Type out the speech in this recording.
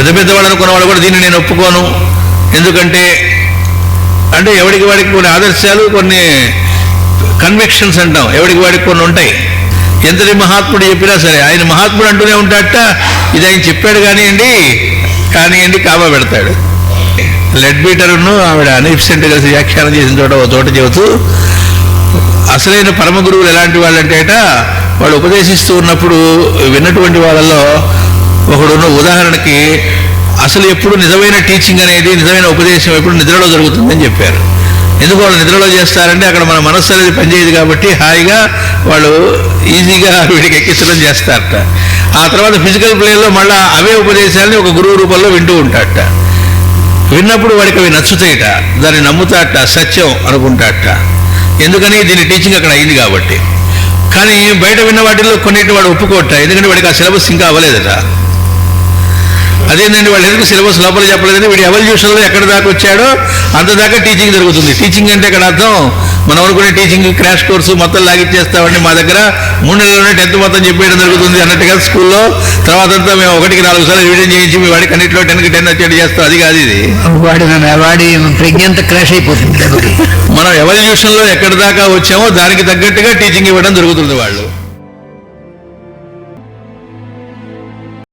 పెద్ద పెద్ద వాళ్ళు అనుకున్న కూడా దీన్ని నేను ఒప్పుకోను. ఎందుకంటే అంటే ఎవడికి వాడికి కొన్ని ఆదర్శాలు కొన్ని కన్విక్షన్స్ అంటాం. ఎవడికి వాడికి కొన్ని ఉంటాయి. ఎంతటి మహాత్ముడు చెప్పినా సరే ఆయన మహాత్ముడు అంటూనే ఉంటాడట. ఇది ఆయన చెప్పాడు కానివ్వండి కానివ్వండి కాబా పెడతాడు. లెడ్ బీటర్ను ఆవిడ అనిఫిసెంట్ కలిసి వ్యాఖ్యానం చేసిన చోట ఒక చోట చెబుతూ అసలైన పరమ గురువులు ఎలాంటి వాళ్ళంటేట వాళ్ళు ఉపదేశిస్తూ ఉన్నప్పుడు విన్నటువంటి వాళ్ళలో ఒకడున్న ఉదాహరణకి అసలు ఎప్పుడు నిజమైన టీచింగ్ అనేది నిజమైన ఉపదేశం ఎప్పుడు నిద్రలో జరుగుతుందని చెప్పారు. ఎందుకు వాళ్ళు నిద్రలో చేస్తారంటే అక్కడ మన మనస్సు అనేది పనిచేయదు కాబట్టి హాయిగా వాళ్ళు ఈజీగా వీడికి ఎక్కించడం చేస్తారట. ఆ తర్వాత ఫిజికల్ ప్లేన్లో మళ్ళీ అవే ఉపదేశాలని ఒక గురువు రూపంలో వింటూ ఉంటాడట. విన్నప్పుడు వాడికి అవి నచ్చుతాయిట. దాన్ని నమ్ముతాట సత్యం అనుకుంటాట ఎందుకని దీని టీచింగ్ అక్కడ అయింది కాబట్టి. కానీ బయట విన్న వాటిల్లో కొన్నిటి వాడు ఒప్పుకోట. ఎందుకంటే వాడికి ఆ సిలబస్ ఇంకా అవ్వలేదట. అదేంటంటే వాళ్ళు ఎందుకు సిలబస్ లోపల చెప్పలేదని వీడి ఎవల్యూషన్లో ఎక్కడ దాకా వచ్చాడో అంత దాకా టీచింగ్ జరుగుతుంది. టీచింగ్ అంటే ఇక్కడ అర్థం మనం అనుకునే టీచింగ్ క్రాష్ కోర్సు మొత్తం లాగిచ్చేస్తామండి మా దగ్గర. మూడు నెలల్లోనే టెన్త్ మొత్తం చెప్పేయడం జరుగుతుంది అన్నట్టుగా స్కూల్లో. తర్వాత అంతా మేము ఒకటికి నాలుగు సార్లు రివిజన్ చేయించి మీ వాడికి అన్నింటిలో టెన్కి టెన్ వచ్చేట్టు చేస్తాం. అది కాదు ఇది. వాడి వాడి ప్రజ్ఞంత క్రాష్ అయిపోతుంది. మనం ఎవల్యూషన్లో ఎక్కడి దాకా వచ్చామో దానికి తగ్గట్టుగా టీచింగ్ ఇవ్వడం జరుగుతుంది వాళ్ళు.